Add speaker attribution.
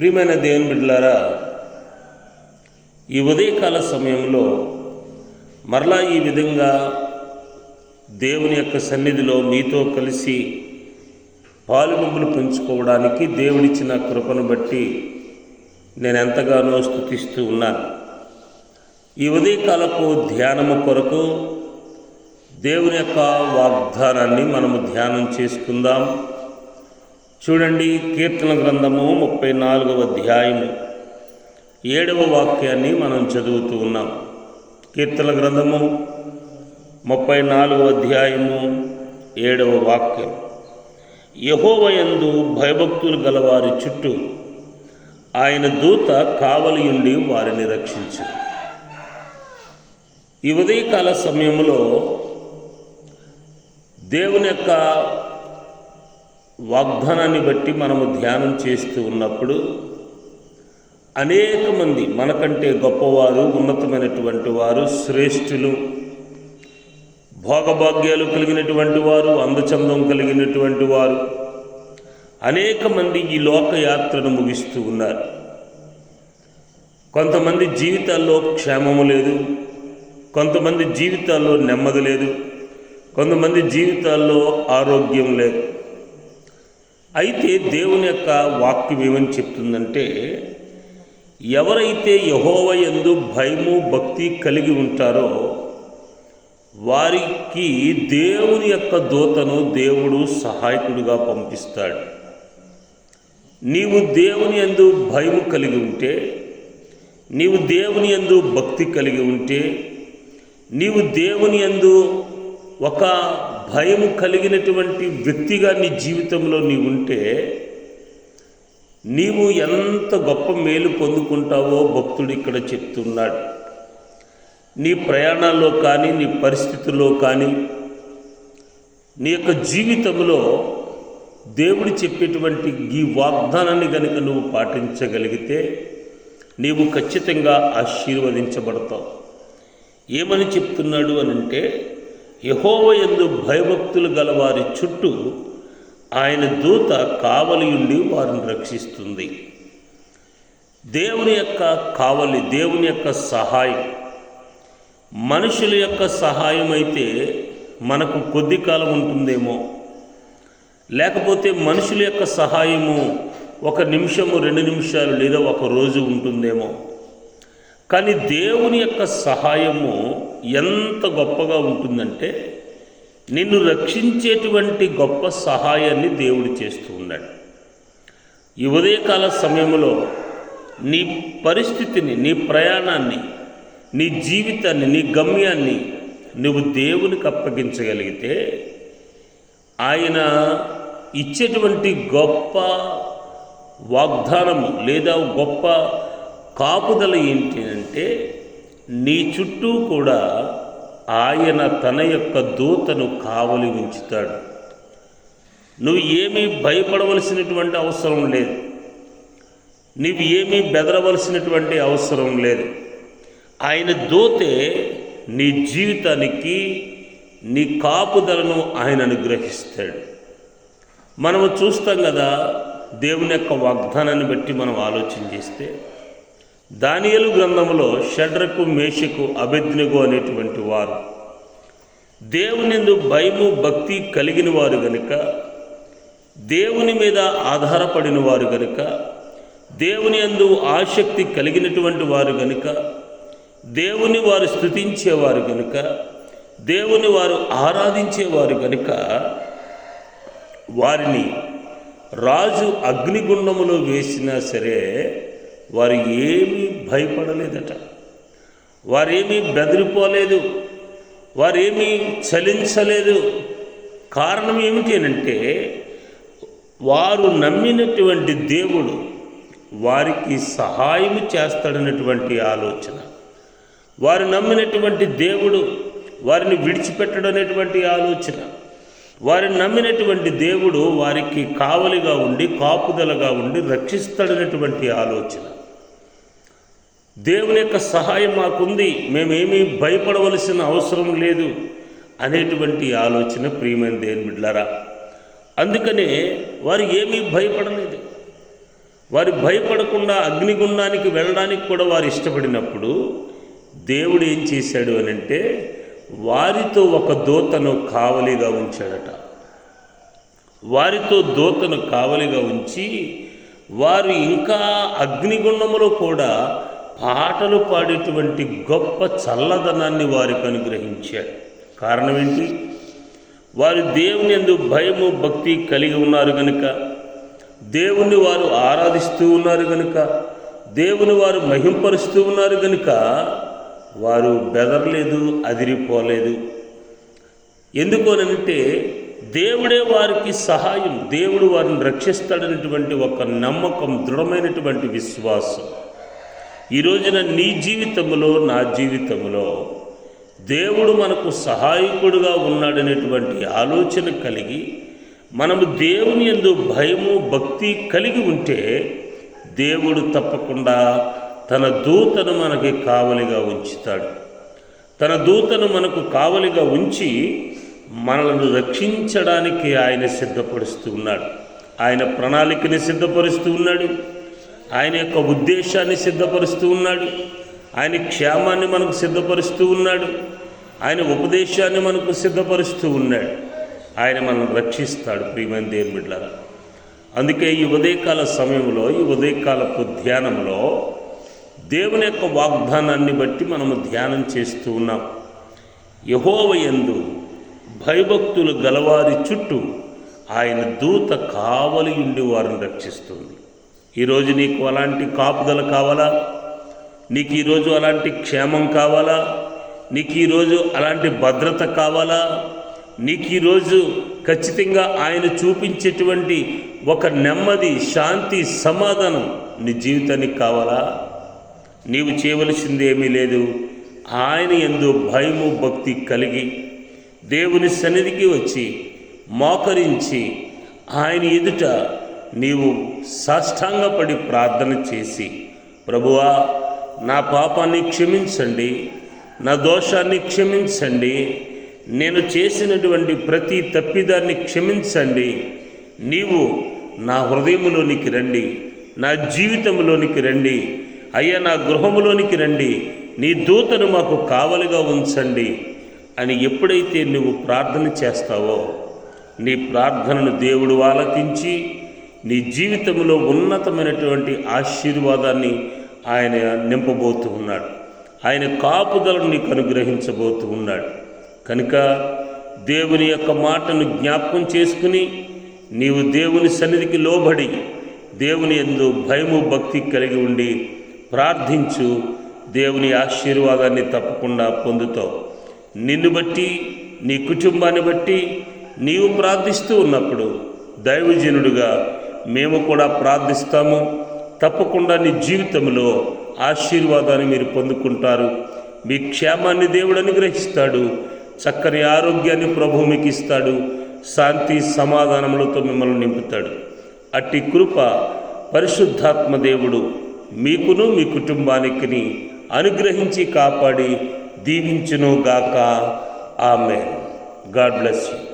Speaker 1: ప్రియమైన దేవుని బిడ్డలారా ఈ ఉదయకాల సమయంలో మరలా ఈ విధంగా దేవుని యొక్క సన్నిధిలో మీతో కలిసి పాలుబొమ్మలు పెంచుకోవడానికి దేవుడిచ్చిన కృపను బట్టి నేను ఎంతగానో స్థుతిస్తూ ఉన్నాను. ఈ ఉదయకాలపు ధ్యానము కొరకు దేవుని యొక్క వాగ్దానాన్ని మనము ధ్యానం చేసుకుందాం. చూడండి కీర్తన గ్రంథము ముప్పై నాలుగవ అధ్యాయము. ఏడవ వాక్యాన్ని మనం చదువుతూ ఉన్నాం. కీర్తన గ్రంథము ముప్పై నాలుగవ అధ్యాయము ఏడవ వాక్యం. యహోవయందు భయభక్తులు గలవారి చుట్టూ ఆయన దూత కావలియుండి వారిని రక్షించు. ఈ ఉదయకాల సమయంలో దేవుని యొక్క వాగ్దానాన్ని బట్టి మనము ధ్యానం చేస్తూ ఉన్నప్పుడు అనేక మంది మనకంటే గొప్పవారు ఉన్నతమైనటువంటి వారు శ్రేష్ఠులు భోగభాగ్యాలు కలిగినటువంటి వారు అందచందం కలిగినటువంటి వారు అనేక మంది ఈ లోకయాత్రను ముగిస్తూ ఉన్నారు. కొంతమంది జీవితాల్లో క్షేమము లేదు కొంతమంది జీవితాల్లో నెమ్మది లేదు కొంతమంది జీవితాల్లో ఆరోగ్యం లేదు. అయితే దేవుని యొక్క వాక్యం ఏమని చెప్తుందంటే ఎవరైతే యహోవ ఎందు భయము భక్తి కలిగి ఉంటారో వారికి దేవుని యొక్క దూతను దేవుడు సహాయకుడిగా పంపిస్తాడు. నీవు దేవుని ఎందు భయము కలిగి ఉంటే నీవు దేవుని యందు భక్తి కలిగి ఉంటే నీవు దేవుని యందు ఒక భయము కలిగినటువంటి వ్యక్తిగా నీ జీవితంలో నీవు ఉంటే నీవు ఎంత గొప్ప మేలు పొందుకుంటావో భక్తుడు ఇక్కడ చెప్తున్నాడు. నీ ప్రయాణాల్లో కానీ నీ పరిస్థితుల్లో కానీ నీ యొక్క జీవితంలో దేవుడు చెప్పేటువంటి ఈ వాగ్దానాన్ని కనుక నువ్వు పాటించగలిగితే నీవు ఖచ్చితంగా ఆశీర్వదించబడతావు. ఏమని చెప్తున్నాడు అని అంటే యహోవ ఎందు భయభక్తులు గలవారి చుట్టూ ఆయన దూత కావలియుండి వారిని రక్షిస్తుంది. దేవుని యొక్క కావలి దేవుని యొక్క సహాయం. మనుషుల యొక్క సహాయం అయితే మనకు కొద్ది కాలం ఉంటుందేమో. లేకపోతే మనుషుల యొక్క సహాయము ఒక నిమిషము రెండు నిమిషాలు లేదా ఒక రోజు ఉంటుందేమో. కానీ దేవుని యొక్క సహాయము ఎంత గొప్పగా ఉంటుందంటే నిన్ను రక్షించేటువంటి గొప్ప సహాయాన్ని దేవుడు చేస్తూ ఉన్నాడు. ఈ ఉదయకాల సమయంలో నీ పరిస్థితిని నీ ప్రయాణాన్ని నీ జీవితాన్ని నీ గమ్యాన్ని నువ్వు దేవునికి అప్పగించగలిగితే ఆయన ఇచ్చేటువంటి గొప్ప వాగ్దానము లేదా గొప్ప కాపుదల ఏంటి అంటే నీ చుట్టూ కూడా ఆయన తన యొక్క దూతను కావలి ఉంచుతాడు. నువ్వు ఏమీ భయపడవలసినటువంటి అవసరం లేదు. నువ్వు ఏమీ బెదరవలసినటువంటి అవసరం లేదు. ఆయన దూతే నీ జీవితానికి నీ కాపుదలను ఆయన అనుగ్రహిస్తాడు. మనము చూస్తాం కదా దేవుని యొక్క వాగ్దానాన్ని బట్టి మనం ఆలోచన చేస్తే దానియలు గ్రంథంలో షడ్రకు మేషకు అభిజ్ఞకు అనేటువంటి వారు. దేవునిందు భయము భక్తి కలిగిన వారు గనుక దేవుని మీద ఆధారపడిన వారు గనుక దేవుని అందు ఆసక్తి కలిగినటువంటి వారు గనుక దేవుని వారు స్థుతించేవారు గనుక దేవుని వారు ఆరాధించేవారు గనుక వారిని రాజు అగ్నిగుండములో వేసినా సరే వారు ఏమీ భయపడలేదట. వారేమీ బెదిరిపోలేదు. వారేమీ చలించలేదు. కారణం ఏమిటి అంటే వారు నమ్మినటువంటి దేవుడు వారికి సహాయం చేస్తాడన్నటువంటి ఆలోచన. వారు నమ్మినటువంటి దేవుడు వారిని విడిచిపెట్టడం అనేటువంటి ఆలోచన. వారిని నమ్మినటువంటి దేవుడు వారికి కావలిగా ఉండి కాపుదలగా ఉండి రక్షిస్తాడనేటువంటి ఆలోచన. దేవుని యొక్క సహాయం మాకుంది. మేమేమీ భయపడవలసిన అవసరం లేదు అనేటువంటి ఆలోచన ప్రియమైన దేవుని బిడ్డలారా. అందుకనే వారు ఏమీ భయపడలేదు. వారు భయపడకుండా అగ్నిగుండానికి వెళ్ళడానికి కూడా వారు ఇష్టపడినప్పుడు దేవుడు ఏం చేశాడు అని అంటే వారితో ఒక దూతను కావలిగా ఉంచాడట. వారితో దూతను కావలిగా ఉంచి వారు ఇంకా అగ్నిగుండములో కూడా పాటలు పాడేటువంటి గొప్ప చల్లదనాన్ని వారికి అనుగ్రహించాడు కారణం ఏంటి? వారు దేవుని ఎందు భయము భక్తి కలిగి ఉన్నారు కనుక దేవుని వారు ఆరాధిస్తూ ఉన్నారు కనుక దేవుని వారు మహింపరుస్తూ ఉన్నారు కనుక వారు బెదరలేదు అదిరిపోలేదు. ఎందుకోనంటే దేవుడే వారికి సహాయం దేవుడు వారిని రక్షిస్తాడనేటువంటి ఒక నమ్మకం దృఢమైనటువంటి విశ్వాసం. ఈ రోజున నీ జీవితంలో నా జీవితంలో దేవుడు మనకు సహాయకుడుగా ఉన్నాడనేటువంటి ఆలోచన కలిగి మనము దేవుని ఎందు భయము భక్తి కలిగి ఉంటే దేవుడు తప్పకుండా తన దూతను మనకి కావలిగా ఉంచుతాడు. తన దూతను మనకు కావలిగా ఉంచి మనలను రక్షించడానికి ఆయన సిద్ధపరుస్తూ ఉన్నాడు. ఆయన ప్రణాళికని సిద్ధపరుస్తూ ఉన్నాడు. ఆయన యొక్క ఉద్దేశాన్ని సిద్ధపరుస్తూ ఉన్నాడు. ఆయన క్షేమాన్ని మనకు సిద్ధపరుస్తూ ఉన్నాడు. ఆయన ఉపదేశాన్ని మనకు సిద్ధపరుస్తూ ఉన్నాడు. ఆయన మనల్ని రక్షిస్తాడు ప్రియమైన దేవుని బిడ్డలారా. అందుకే ఈ ఉదయకాల సమయంలో ఈ ఉదయకాలపు ధ్యానంలో దేవుని యొక్క వాగ్దానాన్ని బట్టి మనము ధ్యానం చేస్తూ ఉన్నాం. యహోవయందు భయభక్తులు గలవారి చుట్టూ ఆయన దూత కావలి ఉండి వారిని రక్షిస్తుంది. ఈరోజు నీకు అలాంటి కాపుదల కావాలా? నీకు ఈరోజు అలాంటి క్షేమం కావాలా? నీకు ఈరోజు అలాంటి భద్రత కావాలా? నీకు ఈరోజు ఖచ్చితంగా ఆయన చూపించేటువంటి ఒక నెమ్మది శాంతి సమాధానం నీ జీవితానికి కావాలా? నీవు చేయవలసింది ఏమీ లేదు. ఆయన ఎందు భయము భక్తి కలిగి దేవుని సన్నిధికి వచ్చి మోకరించి ఆయన ఎదుట నీవు సాష్టాంగపడి ప్రార్థన చేసి ప్రభువా నా పాపాన్ని క్షమించండి నా దోషాన్ని క్షమించండి నేను చేసినటువంటి ప్రతి తప్పిదాన్ని క్షమించండి నీవు నా హృదయంలోనికి రండి నా జీవితంలోనికి రండి అయ్యా నా గృహములోనికి రండి నీ దూతను మాకు కావలిగా ఉంచండి అని ఎప్పుడైతే నువ్వు ప్రార్థన చేస్తావో నీ ప్రార్థనను దేవుడు ఆలకించి నీ జీవితంలో ఉన్నతమైనటువంటి ఆశీర్వాదాన్ని ఆయన నింపబోతూ ఉన్నాడు. ఆయన కాపుదలను నీకు అనుగ్రహించబోతూ ఉన్నాడు. కనుక దేవుని యొక్క మాటను జ్ఞాపకం చేసుకుని నీవు దేవుని సన్నిధికి లోబడి దేవుని ఎందు భయము భక్తి కలిగి ఉండి ప్రార్థించు. దేవుని ఆశీర్వాదాన్ని తప్పకుండా పొందుతావు. నిన్ను బట్టి నీ కుటుంబాన్ని బట్టి నీవు ప్రార్థిస్తూ ఉన్నప్పుడు దైవజనుడుగా మేము కూడా ప్రార్థిస్తాము. తప్పకుండా నీ జీవితంలో ఆశీర్వాదాన్ని మీరు పొందుకుంటారు. మీ క్షేమాన్ని దేవుడు అనుగ్రహిస్తాడు. చక్కని ఆరోగ్యాన్ని ప్రభు మీకు ఇస్తాడు. శాంతి సమాధానములతో మిమ్మల్ని నింపుతాడు. అట్టి కృప పరిశుద్ధాత్మ దేవుడు మీకును మీ కుటుంబానికి అనుగ్రహించి కాపాడి దీవించును గాక ఆమె గాడ్ బ్లెస్ యూ.